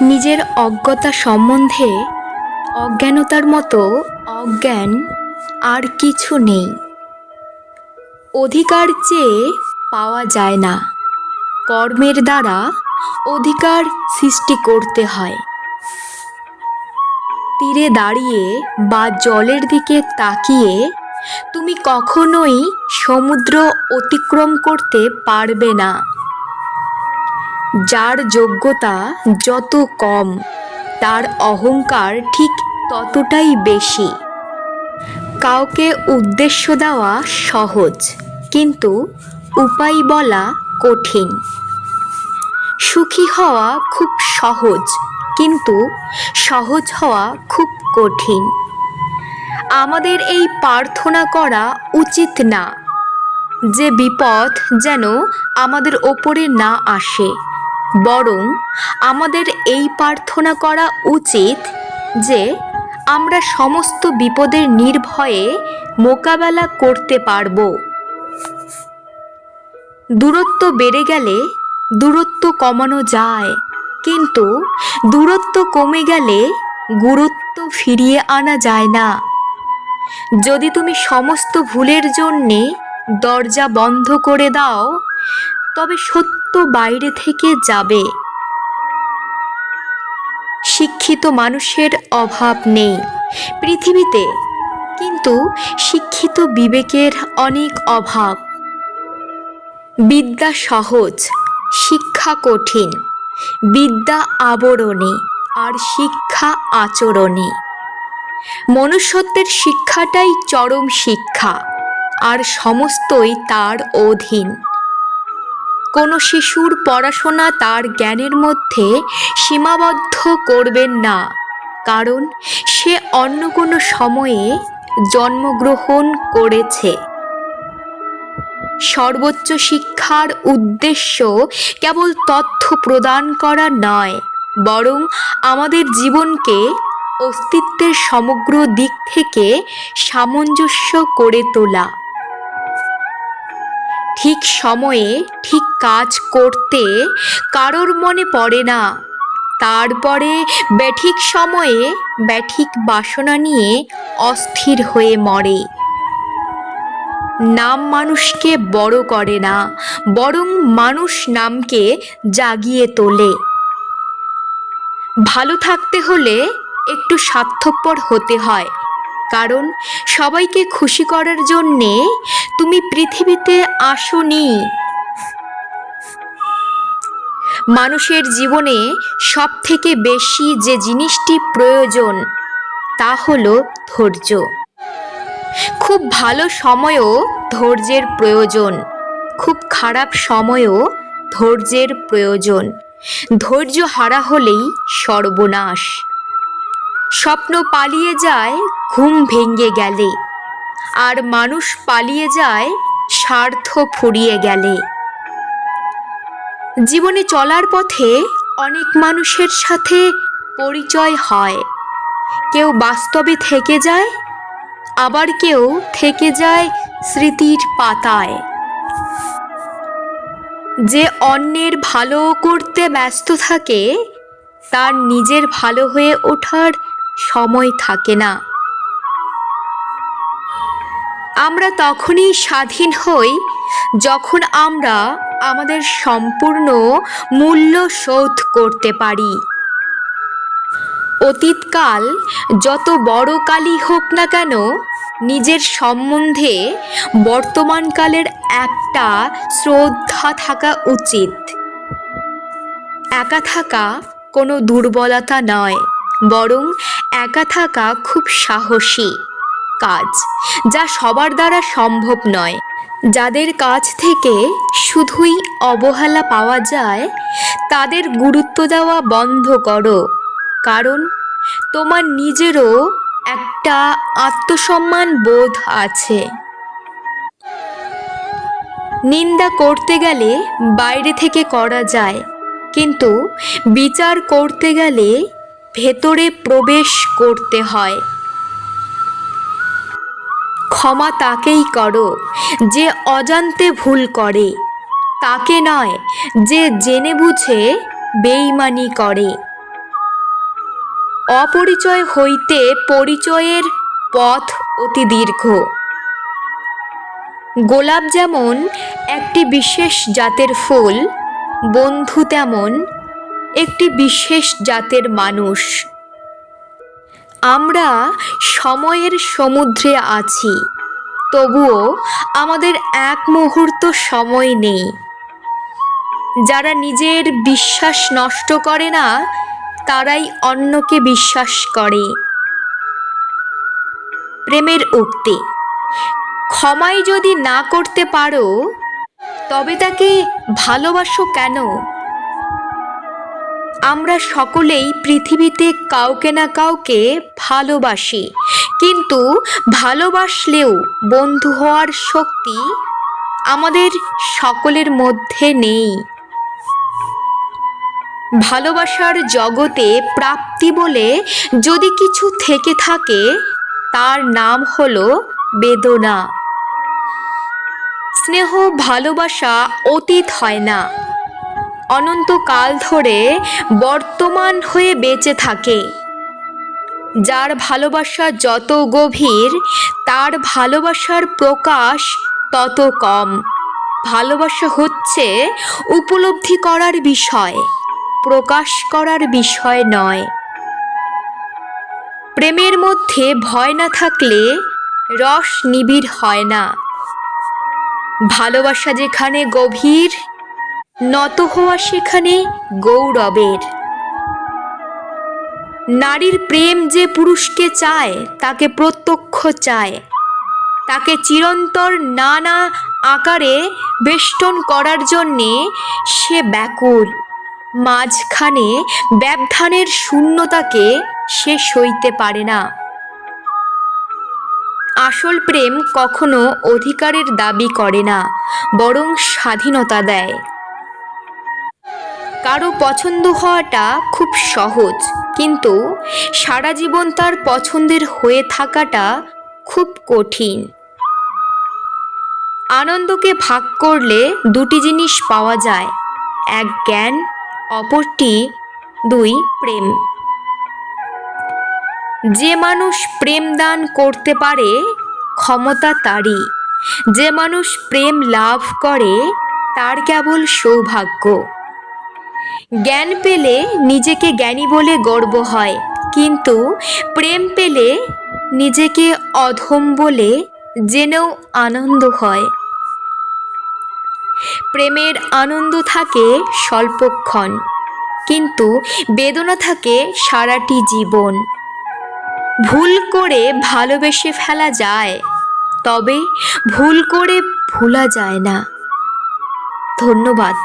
নিজের অজ্ঞতা সম্বন্ধে অজ্ঞানতার মতো অজ্ঞান আর কিছু নেই। অধিকার চেয়ে পাওয়া যায় না। কর্মের দ্বারা অধিকার সৃষ্টি করতে হয়। তীরে দাঁড়িয়ে বা জলের দিকে তাকিয়ে তুমি কখনোই সমুদ্র অতিক্রম করতে পারবে না। যার যোগ্যতা যত কম, তার অহংকার ঠিক ততটাই বেশি। কাউকে উদ্দেশ্য দেওয়া সহজ, কিন্তু উপায় বলা কঠিন। সুখী হওয়া খুব সহজ, কিন্তু সহজ হওয়া খুব কঠিন। আমাদের এই প্রার্থনা করা উচিত না, যে বিপদ যেন আমাদের ওপরে না আসে। বরং আমাদের এই প্রার্থনা করা উচিত যে আমরা সমস্ত বিপদের নির্ভয়ে মোকাবেলা করতে পারব। দূরত্ব বেড়ে গেলে দূরত্ব কমানো যায়, কিন্তু দূরত্ব কমে গেলে গুরুত্ব ফিরিয়ে আনা যায় না। যদি তুমি সমস্ত ভুলের জন্যে দরজা বন্ধ করে দাও, তবে সত্য বাইরে থেকে যাবে। শিক্ষিত মানুষের অভাব নেই পৃথিবীতে, কিন্তু শিক্ষিত বিবেকের অনেক অভাব। বিদ্যা সহজ, শিক্ষা কঠিন, বিদ্যা আবরণে আর শিক্ষা আচরণে। মনুষ্যত্বের শিক্ষাটাই চরম শিক্ষা, আর সমস্তই তার অধীন। কোনো শিশুর পড়াশোনা তার জ্ঞানের মধ্যে সীমাবদ্ধ করবেন না। কারণ সে অন্য কোনো সময়ে জন্মগ্রহণ করেছে। সর্বোচ্চ শিক্ষার উদ্দেশ্য কেবল তথ্য প্রদান করা নয়, বরং আমাদের জীবনকে অস্তিত্বের সমগ্র দিক থেকে সামঞ্জস্য করে তোলা। ঠিক সময়ে ঠিক কাজ করতে কারোর মনে পড়ে না। তারপরে ব্যাঠিক সময়ে ব্যাঠিক বাসনা নিয়ে অস্থির হয়ে মরে। নাম মানুষকে বড় করে না, বরং মানুষ নামকে জাগিয়ে তোলে। ভালো থাকতে হলে একটু স্বার্থপর হতে হয়, কারণ সবাইকে খুশি করার জন্যে তুমি পৃথিবীতে আসনি। মানুষের জীবনে সব থেকে বেশি যে জিনিসটি প্রয়োজন, তা হলো ধৈর্য। খুব ভালো সময়ও ধৈর্যের প্রয়োজন, খুব খারাপ সময়ও ধৈর্যের প্রয়োজন। ধৈর্য হারা হলেই সর্বনাশ। স্বপ্ন পালিয়ে যায়, ঘুম ভেঙে গেলে। আর মানুষ পালিয়ে যায় স্বার্থ ফুরিয়ে গেলে। জীবনে চলার পথে অনেক মানুষের সাথে পরিচয় হয়। কেউ বাস্তবে থেকে যায়, আবার কেউ থেকে যায় স্মৃতির পাতায়। যে অন্যের ভালো করতে ব্যস্ত থাকে, তার নিজের ভালো হয়ে ওঠার সময় থাকে না। আমরা তখনই স্বাধীন হই যখন আমরা আমাদের সম্পূর্ণ মূল্য শোধ করতে পারি। অতীতকাল যত বড় কালই হোক না কেন, নিজের সম্বন্ধে বর্তমানকালের একটা শ্রদ্ধা থাকা উচিত। একা থাকা কোনো দুর্বলতা নয়, বরং একা থাকা খুব সাহসী। কাজ, যা সবার দ্বারা সম্ভব নয়। যাদের কাছ থেকে শুধুই অবহেলা পাওয়া যায়, তাদের গুরুত্ব দেওয়া বন্ধ করো। কারণ তোমার নিজেরও একটা আত্মসম্মান বোধ আছে। নিন্দা করতে গেলে বাইরে থেকে করা যায়, কিন্তু বিচার করতে গেলে ভেতরে প্রবেশ করতে হয়। ক্ষমা তাকেই করো, যে অজান্তে ভুল করে। তাকে নয়, যে জেনে বুঝে বেইমানি করে। অপরিচয় হইতে পরিচয়ের পথ অতি দীর্ঘ। গোলাপ যেমন একটি বিশেষ জাতের ফুল, বন্ধু তেমন একটি বিশেষ জাতের মানুষ। আমরা সময়ের সমুদ্রে আছি। তবুও আমাদের এক মুহূর্ত সময় নেই। যারা নিজের বিশ্বাস নষ্ট করে না, তারাই অন্যকে বিশ্বাস করে। প্রেমের উক্তি। ক্ষমাই যদি না করতে পারো, তবে তাকে ভালোবাসো কেন? আমরা সকলেই পৃথিবীতে কাউকে না কাউকে ভালোবাসি। কিন্তু ভালোবাসলেও বন্ধু হওয়ার শক্তি আমাদের সকলের মধ্যে নেই। ভালোবাসার জগতে প্রাপ্তি বলে যদি কিছু থেকে থাকে, তার নাম হলো বেদনা। স্নেহ ভালোবাসা অতীত হয় না। অনন্তকাল ধরে বর্তমান হয়ে বেঁচে থাকে। যার ভালোবাসা যত গভীর, তার ভালোবাসার প্রকাশ তত কম। ভালোবাসা হচ্ছে উপলব্ধি করার বিষয়, প্রকাশ করার বিষয় নয়। প্রেমের মধ্যে ভয় না থাকলে রস নিবিড় হয় না। ভালোবাসা যেখানে গভীর নত হওয়া সেখানে গৌরবের। নারীর প্রেম যে পুরুষকে চায়, তাকে প্রত্যক্ষ চায়। তাকে চিরন্তর নানা আকারে বেষ্টন করার জন্যে সে ব্যাকুল। মাঝখানে ব্যবধানের শূন্যতাকে সে সইতে পারে না। আসল প্রেম কখনো অধিকারের দাবি করে না, বরং স্বাধীনতা দেয়। কারও পছন্দ হওয়াটা খুব সহজ, কিন্তু সারা জীবন তার পছন্দের হয়ে থাকাটা খুব কঠিন। আনন্দকে ভাগ করলে দুটি জিনিস পাওয়া যায়, এক জ্ঞান, অপরটি দুই প্রেম। যে মানুষ প্রেম দান করতে পারে, ক্ষমতা তারই। যে মানুষ প্রেম লাভ করে, তার কেবল সৌভাগ্য। জ্ঞান পেলে নিজেকে জ্ঞানী বলে গর্ব হয়, কিন্তু প্রেম পেলে নিজেকে অধম বলে জেনেও আনন্দ হয়। প্রেমের আনন্দ থাকে স্বল্পক্ষণ, কিন্তু বেদনা থাকে সারাটি জীবন। ভুল করে ভালোবেসে ফেলা যায়, তবে ভুল করে ভোলা যায় না। ধন্যবাদ।